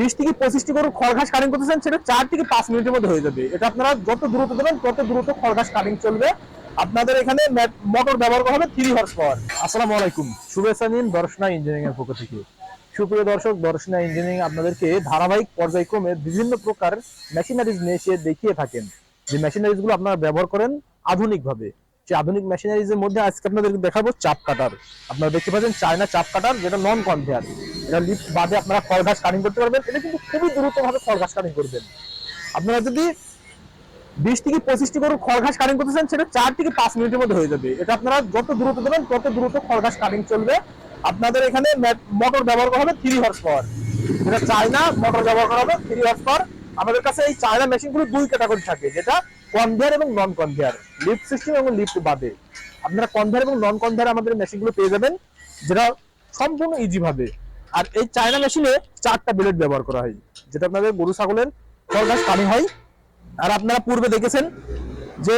বিশ থেকে পঁচিশটি গরু খড় ঘাস কাটিং করতেছেন সেটা চার থেকে পাঁচ মিনিটের মধ্যে হয়ে যাবে। এটা আপনারা যত দ্রুত দেবেন, তত দ্রুত খড় ঘাস কাটিং চলবে। আপনাদের এখানে মোটর ব্যবহার করা হবে থ্রি হর্স পাওয়ার আসসালামু আলাইকুম। শুভেচ্ছা নিন দর্শনা ইঞ্জিনিয়ারিং এর পক্ষ থেকে। সুপ্রিয় দর্শক, দর্শনা ইঞ্জিনিয়ারিং আপনাদেরকে ধারাবাহিক পর্যায়ক্রমে বিভিন্ন প্রকার মেশিনারিজ নিয়ে এসে দেখিয়ে থাকেন। যে মেশিনারিজগুলো আপনারা ব্যবহার করেন আধুনিক ভাবে সেই আধুনিক মেশিনারিজ এর মধ্যে আজকে আপনাদেরকে দেখাবো চাপ কাটার আপনারা দেখতে পাচ্ছেন চায়না চাপ কাটার যেটা নন কনভেয়ার এটা লিফট বাদে আপনারা খড় ঘাস কাটিং করতে পারবেন। এটা কিন্তু খুবই দ্রুত ভাবে খড় ঘাস কাটিং করবেন। আপনারা যদি বিশ থেকে পঁচিশটি গরু খড় ঘাস কাটিং করতেছেন সেটা চার থেকে পাঁচ মিনিটের মধ্যে হয়ে যাবে। এটা আপনারা যত দ্রুত দেবেন, তত দ্রুত খড় ঘাস কাটিং চলবে। আপনাদের এখানে মোটর ব্যবহার করা হবে থ্রি হর্স পাওয়ার যেটা চায়না মোটর ব্যবহার করা হবে থ্রি হর্স পাওয়ার আমাদের কাছে এই চায়না মেশিনগুলো দুই ক্যাটাগরি থাকে, যেটা কনভেয়ার এবং নন কনভেয়ার লিফট সিস্টেম এবং লিফট বাদে। আপনারা কনভেয়ার এবং নন কনভেয়ার আমাদের মেশিনগুলো পেয়ে যাবেন, যেটা সম্পূর্ণ ইজি ভাবে। আর এই চায়না মেশিনে চারটা ব্লেড ব্যবহার করা হয়। যেটা আপনাদের গরু, ছাগলের ঘাস কাটিং হয়। আর আপনারা পূর্বে দেখেছেন যে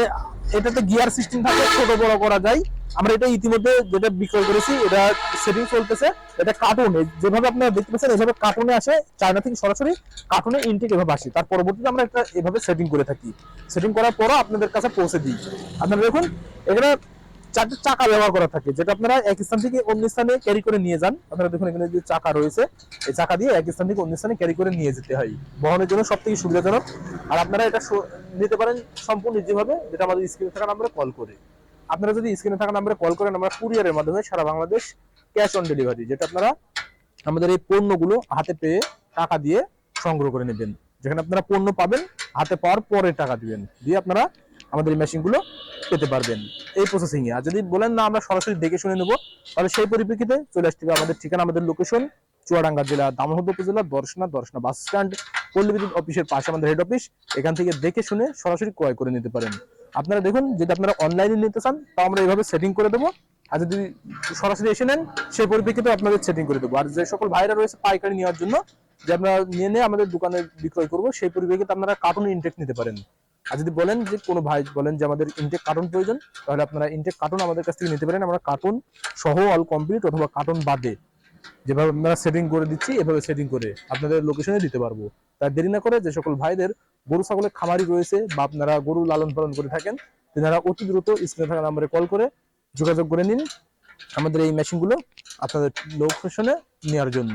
এটাতে গিয়ার সিস্টেম থাকে, ছোট বড় করা যায়। আমরা এটা ইতিমধ্যে যেটা বিক্রয় করেছি, এটা সেটিং চলতেছে। এটা কার্টুন যেভাবে আপনারা দেখতে পাচ্ছেন, এভাবে কার্টুনে আসে। চায়না থেকে সরাসরি কার্টুনে ইনটেক এভাবে আসে। তার পরবর্তীতে আমরা এটা এভাবে সেটিং করে থাকি। সেটিং করার পরও আপনাদের কাছে পৌঁছে দিই। আপনারা দেখুন, এখানে চারটে চাকা ব্যবহার করা থাকে, যেটা আপনারা এক স্থান থেকে অন্য স্থানে ক্যারি করে নিয়ে যান। আপনারা দেখুন এখানে যে চাকা রয়েছে, এই চাকা দিয়ে এক স্থান থেকে অন্য স্থানে ক্যারি করে নিয়ে যেতে হয়। বহনের জন্য সব থেকে সুবিধাজনক। আর আপনারা এটা নিতে পারেন সম্পূর্ণ যেভাবে যেটা আমাদের স্ক্রিনে থাকা নাম্বারে কল করে। আপনারা যদি স্ক্রিনে থাকা নাম্বারে কল করেন, আমরা কুরিয়ারের মাধ্যমে সারা বাংলাদেশ ক্যাশ অন ডেলিভারি যেটা আপনারা আমাদের এই পণ্যগুলো হাতে পেয়ে টাকা দিয়ে সংগ্রহ করে নেবেন। যেখানে আপনারা পণ্য পাবেন, হাতে পাওয়ার পরে টাকা দিবেন। দিয়ে আপনারা আমাদের এই মেশিনগুলো পেতে পারবেন। এই প্রসেসিং এ আর যদি বলেন না, আমরা সরাসরি দেখে শুনে নেব, তাহলে সেই পরিপ্রেক্ষিতে চলে আসতে হবে আমাদের ঠিকানা, আমাদের লোকেশন চুয়াডাঙ্গা জেলা দামোহদ উপজেলা, দর্শনা দর্শনা বাস স্ট্যান্ড পল্লী বিদ্যুৎ অফিসের পাশে আমাদের হেড অফিস এখান থেকে দেখে শুনে সরাসরি ক্রয় করে নিতে পারেন। আপনারা দেখুন, যদি আপনারা অনলাইনে নিতে চান, তাও আমরা এইভাবে সেটিং করে দেবো। আর যদি সরাসরি এসে নেন, সেই পরিপ্রেক্ষিতে আপনাদের সেটিং করে দেবো। আর যে সকল ভাইরা রয়েছে, পাইকারি নেওয়ার জন্য যে আপনারা নিয়ে নিয়ে আমাদের দোকানে বিক্রয় করব, সেই পরিপ্রেক্ষিতে আপনারা কার্টুন ইনটেক নিতে পারেন। আর যদি বলেন যে কোনো ভাই, বলেন যে আমাদের ইনটেক কার্টুন প্রয়োজন, তাহলে আপনারা ইনটেক কার্টুন আমাদের কাছ থেকে নিতে পারেন। আমরা কার্টুন সহ অল কমপ্লিট অথবা কার্টুন বাদে যেভাবে আমরা সেটিং করে দিচ্ছি, এভাবে সেটিং করে আপনাদের লোকেশনে দিতে পারব। তাই দেরি না করে যে সকল ভাইদের গরু, ছাগলের খামারি রয়েছে বা আপনারা গরু লালন পালন করে থাকেন, তেনারা অতি দ্রুত স্ক্রিনে থাকা নাম্বারে কল করে যোগাযোগ করে নিন আমাদের এই মেশিনগুলো আপনাদের লোকেশনে নেওয়ার জন্য।